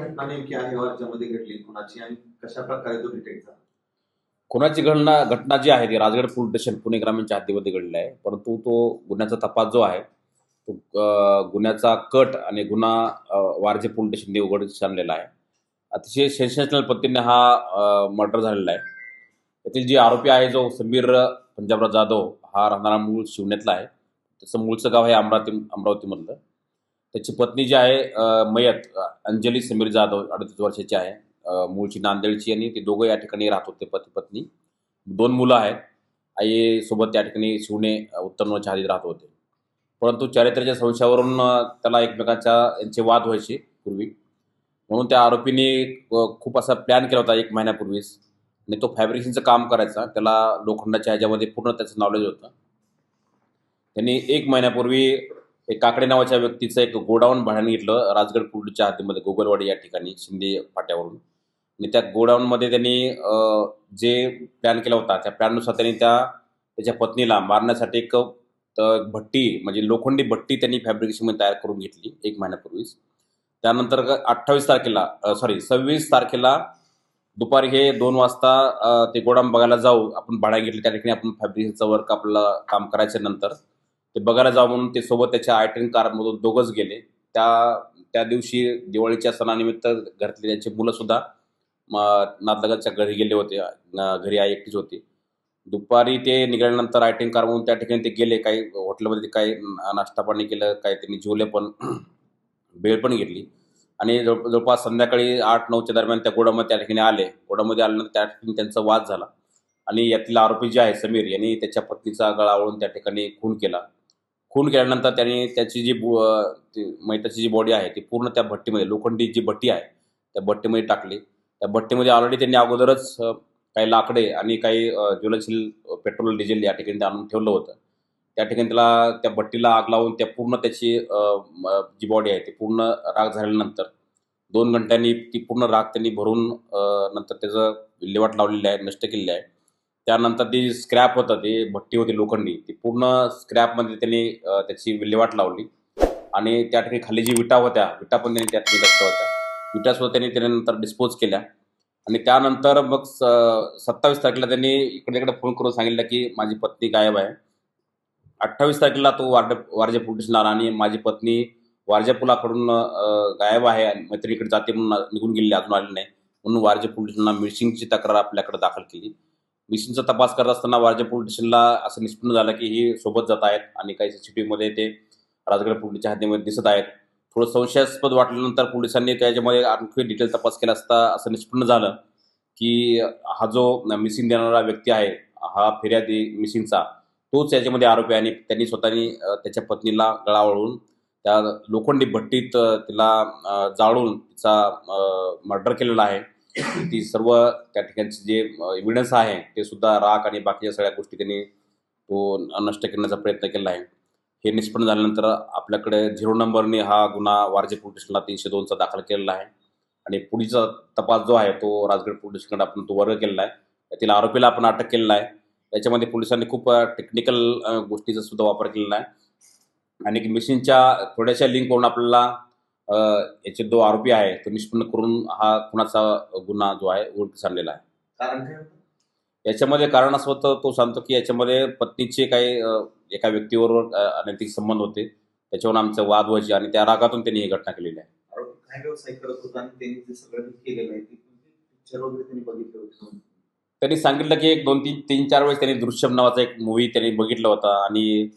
घटना नेमकी आहे राज्यामध्ये घडली कुणाची आणि कशा प्रकारे तो डिटेक्ट झाला? खुनाची घटना घटना जी आहे ती राजगड पोलीस स्टेशन पुणे ग्रामीणच्या हद्दीमध्ये घडली आहे. परंतु तो गुन्ह्याचा तपास जो आहे तो गुन्ह्याचा कट आणि गुन्हा वारजे पोलीस स्टेशनने उघडकीस आणलेला आहे. अतिशय सेन्सेशनल पद्धतीने हा मर्डर झालेला आहे. त्यातील जे आरोपी आहे जो समीर पंजाबराव जाधव हा राहणारा मूळ शिवण्यातला आहे. त्याचं मूळचं गाव आहे अमरावती अमरावतीमधलं. त्याची पत्नी जी आहे मयत अंजली समीर जाधव अडतीस वर्षाची आहे. मूळची नांदेडची आणि ते दोघं या ठिकाणी राहत होते पती पत्नी. दोन मुलं आहेत. आईसोबत त्या ठिकाणी शिवणे अं, उत्तर राहत होते. परंतु चारित्र्याच्या संशयावरून त्याला एकमेकांच्या यांचे वाद व्हायचे पूर्वी. म्हणून त्या आरोपीने खूप असा प्लॅन केला होता एक महिन्यापूर्वीच. आणि तो फॅब्रिकेशनचं काम करायचा. त्याला लोखंडाच्या ह्याच्यामध्ये पूर्ण त्याचं नॉलेज होतं. त्यांनी एक महिन्यापूर्वी एक काकडे नावाच्या व्यक्तीचं एक गोडाऊन भाड्याने घेतलं राजगड कुर्डच्या हातीमध्ये गोगलवाडी या ठिकाणी शिंदे फाट्यावरून. आणि त्या गोडाऊनमध्ये त्यांनी जे प्लॅन केला होता त्या प्लॅननुसार त्यांनी त्या त्याच्या पत्नीला मारण्यासाठी एक भट्टी म्हणजे लोखंडी भट्टी त्यांनी फॅब्रिकेशनमध्ये तयार करून घेतली एक महिन्यापूर्वीच. त्यानंतर अठ्ठावीस तारखेला सॉरी सव्वीस तारखेला दुपारी हे दोन वाजता ते गोडाऊन बघायला जाऊ आपण भाड्या घेतली त्या ठिकाणी आपण फॅब्रिकेशनचं वर्क आपलं काम करायचं नंतर. ते बघायला जाऊ म्हणून ते सोबत त्याच्या आयटन कारमधून दोघंच गेले. त्या त्या दिवशी दिवाळीच्या सणानिमित्त घरातले त्यांची मुलंसुद्धा नातलगाच्या घरी गेले होते. घरी आई एकटीच होती. दुपारी ते निघाल्यानंतर आयटिंग कारमधून त्या ठिकाणी ते गेले. काही हॉटेलमध्ये काही नाश्ता पाणी केलं काही त्यांनी जेवले पण भेळ पण घेतली. आणि जवळ जवळपास संध्याकाळी आठ नऊच्या दरम्यान त्या गोडामध्ये त्या ठिकाणी आले. गोडामध्ये आल्यानंतर त्या ठिकाणी त्यांचा वाद झाला. आणि यातील आरोपी जे आहे समीर यांनी त्याच्या पत्नीचा गळावळून त्या ठिकाणी खून केला. खून केल्यानंतर त्यांनी त्याची जी बु मैताची जी बॉडी आहे ती पूर्ण त्या भट्टीमध्ये लोखंडी जी भट्टी आहे त्या भट्टीमध्ये टाकली. त्या भट्टीमध्ये ऑलरेडी त्यांनी अगोदरच काही लाकडे आणि काही ज्वलनशील पेट्रोल डिझेल या ठिकाणी ते आणून ठेवलं होतं. त्या ठिकाणी त्याला त्या भट्टीला आग लावून त्या पूर्ण त्याची जी बॉडी आहे ती पूर्ण राग झाल्यानंतर दोन घंट्यांनी ती पूर्ण राग त्यांनी भरून नंतर त्याचं विल्हेवाट लावलेली आहे नष्ट केलेली आहे. त्यानंतर ती स्क्रॅप होता ती भट्टी होती लोखंडी. ती पूर्ण स्क्रॅपमध्ये त्यांनी त्याची विल्हेवाट लावली. आणि त्या ठिकाणी खाली जी विटा होत्या विटा पण त्यांनी त्यात निघत होत्या विटासुद्धा त्यांनी त्यानंतर डिस्पोज केल्या. आणि त्यानंतर मग स- सत्तावीस तारखेला त्यांनी इकडे इकडे फोन करून सांगितलं की माझी पत्नी गायब आहे. अठ्ठावीस तारखेला तो वार्ड वारजे पोलीस आला आणि माझी पत्नी वारजे पुलाकडून गायब आहे आणि मैत्रिणीकडे जाते म्हणून निघून गेलेली अजून आली नाही. म्हणून वारजे पोलीस स्टेशनला मिसिंगची तक्रार आपल्याकडे दाखल केली. मिसिंगचा तपास करत असताना वारजे पोलीस स्टेशनला असं निष्पन्न झालं की ही सोबत जात आहेत आणि काही सी ते राजगड पोलीसच्या हद्दीमध्ये दिसत आहेत. थोडं संशयास्पद वाटल्यानंतर पोलिसांनी त्याच्यामध्ये आणखी डिटेल तपास केला असता असं निष्पन्न झालं की हा जो मिसिंग देणारा व्यक्ती आहे हा फिर्यादी मिसिंगचा तोच याच्यामध्ये आरोपी आहे आणि त्यांनी स्वतःनी त्याच्या पत्नीला गळा वळून त्या लोखंडी भट्टीत तिला जाळून तिचा मर्डर केलेला आहे. ती सर्व त्या ठिकाणचे जे एव्हिडन्स आहे ते सुद्धा राख आणि बाकीच्या सगळ्या गोष्टी त्यांनी तो नष्ट करण्याचा प्रयत्न केला आहे. हे निष्पन्न झाल्यानंतर आपल्याकडे झिरो नंबरने हा गुन्हा वारजे पोलीस स्टेशनला तीनशे दोनचा दाखल केलेला आहे. आणि पुढीचा तपास जो आहे तो राजगड पोलीस स्टेशनकडे आपण तो वर्ग केलेला आहे. त्यातील आरोपीला आपण अटक केलेला आहे. त्याच्यामध्ये पोलिसांनी खूप टेक्निकल गोष्टीचा सुद्धा वापर केलेला आहे. आणि मिशनच्या थोड्याशा लिंकवरून आपल्याला याचे जो आरोपी आहे तो निष्पन्न करून हा खुनाचा गुन्हा जो आहे उघडकीस आणलेला आहे. कारण काय होतं? याच्यामध्ये कारण असं होतं तो सांगतो की याच्यामध्ये पत्नीचे काही अ, एका व्यक्तीबरोबर अ, अनैतिक संबंध होते. त्याच्यावरून आमचे वाद व्हायचे आणि त्या रागातून त्यांनी ही घटना केलेली आहे. आरोपी काय व्यवसाय करत होता आणि त्यांनी जे सगळं केलेलं आहे ते पिक्चर वगैरे त्यांनी बघितले होते त्यांनी सांगितलं की एक दोन तीन तीन चार वेळेस त्यांनी दृश्यम नावाचा एक मूवी त्यांनी बघितला होता आणि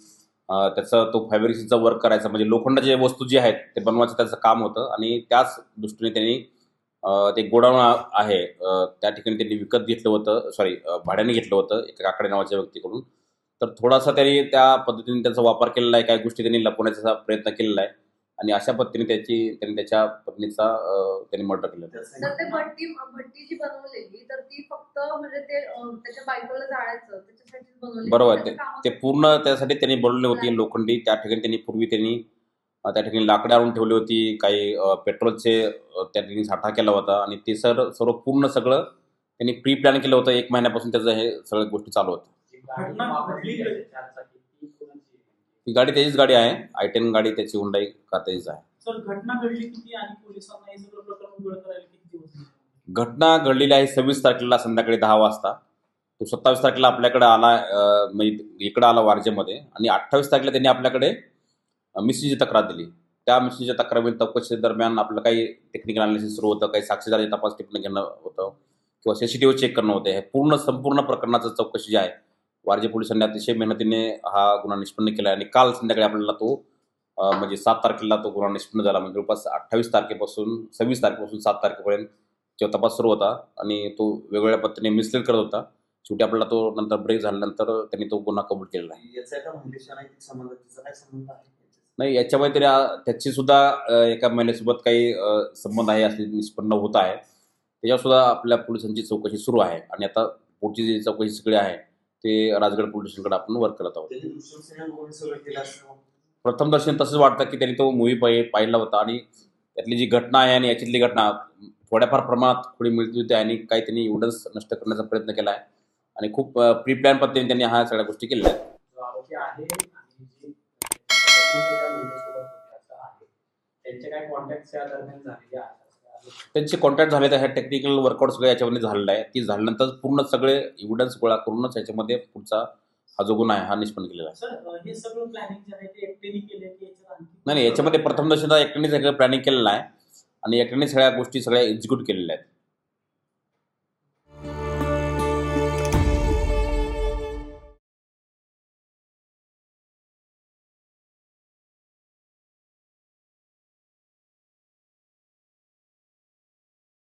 त्याचा तो फॅब्रिकचा वर्क करायचा म्हणजे लोखंडाचे वस्तू जी आहेत ते बनवायचं त्याचं काम होतं. आणि त्याच दृष्टीने त्यांनी ते गोडाऊन आहे. त्या ठिकाणी त्यांनी विकत घेतलं होतं सॉरी भाड्याने घेतलं होतं एका काकडे नावाच्या व्यक्तीकडून. तर थोडासा त्यांनी त्या पद्धतीने त्याचा वापर केलेला आहे काही गोष्टी त्यांनी लपवण्याचा प्रयत्न केलेला आहे. आणि अशा पद्धतीने त्याची त्यांनी त्याच्या पत्नीचा त्यांनी मर्डर केलं. तर ते भट्टी भट्टी जी बनवलेली तर ती फक्त म्हणजे ते अं, त्याच्या बायकोला जाळायचं त्याच्यासाठी बनवली बरोबर त्याचं ते पूर्ण त्यासाठी त्यांनी बनवली होती लोखंडी. त्या ठिकाणी त्यांनी पूर्वी त्यांनी अं, त्या ठिकाणी लाकडे आणून ठेवली होती. काही अं, पेट्रोलचे अं, त्या ठिकाणी साठा केला होता. आणि ते सर सर्व पूर्ण सगळं त्यांनी प्री प्लॅन केलं होतं. एक महिन्यापासून त्याचं हे सगळ्या गोष्टी चालू होत्या. ती गाडी त्याचीच गाडी आहे. आय टेन गाडी त्याची हुंडाई का त्याचीच आहे. घटना घडली किती आणि पोलिसांना हे सगळं प्रकरण उघड करायला किती दिवस लागले? घटना घडलेली आहे सव्वीस तारखेला संध्याकाळी दहा वाजता. तो सत्तावीस तारखेला आपल्याकडे आला अं, म्हणजे इकडं आला वारजेमध्ये आणि अठ्ठावीस तारखेला त्यांनी आपल्याकडे मिसनीची तक्रार दिली. त्या मिसनीच्या तक्रारी चौकशी दरम्यान आपलं काही टेक्निकल अनालिसिस सुरू होतं काही साक्षीदाराची तपास टिप्पणी घेणं होतं किंवा सीसीटीव्ही चेक करणं होतं. हे पूर्ण संपूर्ण प्रकरणाचं चौकशी जी आहे वारजे पोलिसांनी अतिशय मेहनतीने हा गुन्हा निष्पन्न केला आणि काल संध्याकाळी आपल्याला तो म्हणजे सात तारखेला तो गुन्हा निष्पन्न झाला. म्हणजे जवळपास अठ्ठावीस तारखेपासून सव्वीस तारखेपासून सात तारखेपर्यंत जेव्हा तपास सुरू होता आणि तो वेगवेगळ्या पद्धतीने मिसलीड करत होता. शेवटी आपल्याला तो नंतर ब्रेक झाल्यानंतर त्यांनी तो गुन्हा कबूल केलेला आहे. नाही याच्यामध्ये तरी त्याची सुद्धा एका महिलेसोबत काही संबंध आहे असे निष्पन्न होत आहे. त्याच्यावर सुद्धा आपल्या पोलिसांची चौकशी सुरू आहे आणि आता पुढची जी चौकशी सगळी आहे ते राजगड पोलीस स्टेशनकडे आपण वर्क करत आहोत. प्रथम दर्शन तसंच वाटतं की त्यांनी तो मूवी पाहि पाहिला होता आणि त्यातली जी घटना आहे आणि याच्यातली घटना थोड्याफार प्रमाणात थोडी मिळती होती आणि काही त्यांनी एव्हिडन्स नष्ट करण्याचा प्रयत्न केला आहे. आणि खूप प्री प्लॅन पद्धतीने त्यांनी ह्या सगळ्या गोष्टी केल्या आहेत. त्यांचे काय कॉन्टॅक्ट त्या दरम्यान झालेले आहेत. त्यांचे कॉन्टॅक्ट झाले तर ह्या टेक्निकल वर्कआउट सगळं याच्यामध्ये झालेलं आहे. ती झाल्यानंतर पूर्ण सगळे एव्हिडन्स गोळा करूनच याच्यामध्ये पुढचा हा जो गुन्हा आहे हा निष्पन्न केलेला आहे. नाही नाही याच्यामध्ये प्रथम दर्शनचा एकट्याने सगळं प्लॅनिंग केलेलं आहे. आणि एकट्याने सगळ्या गोष्टी सगळ्या एक्झिक्यूट केलेल्या आहेत.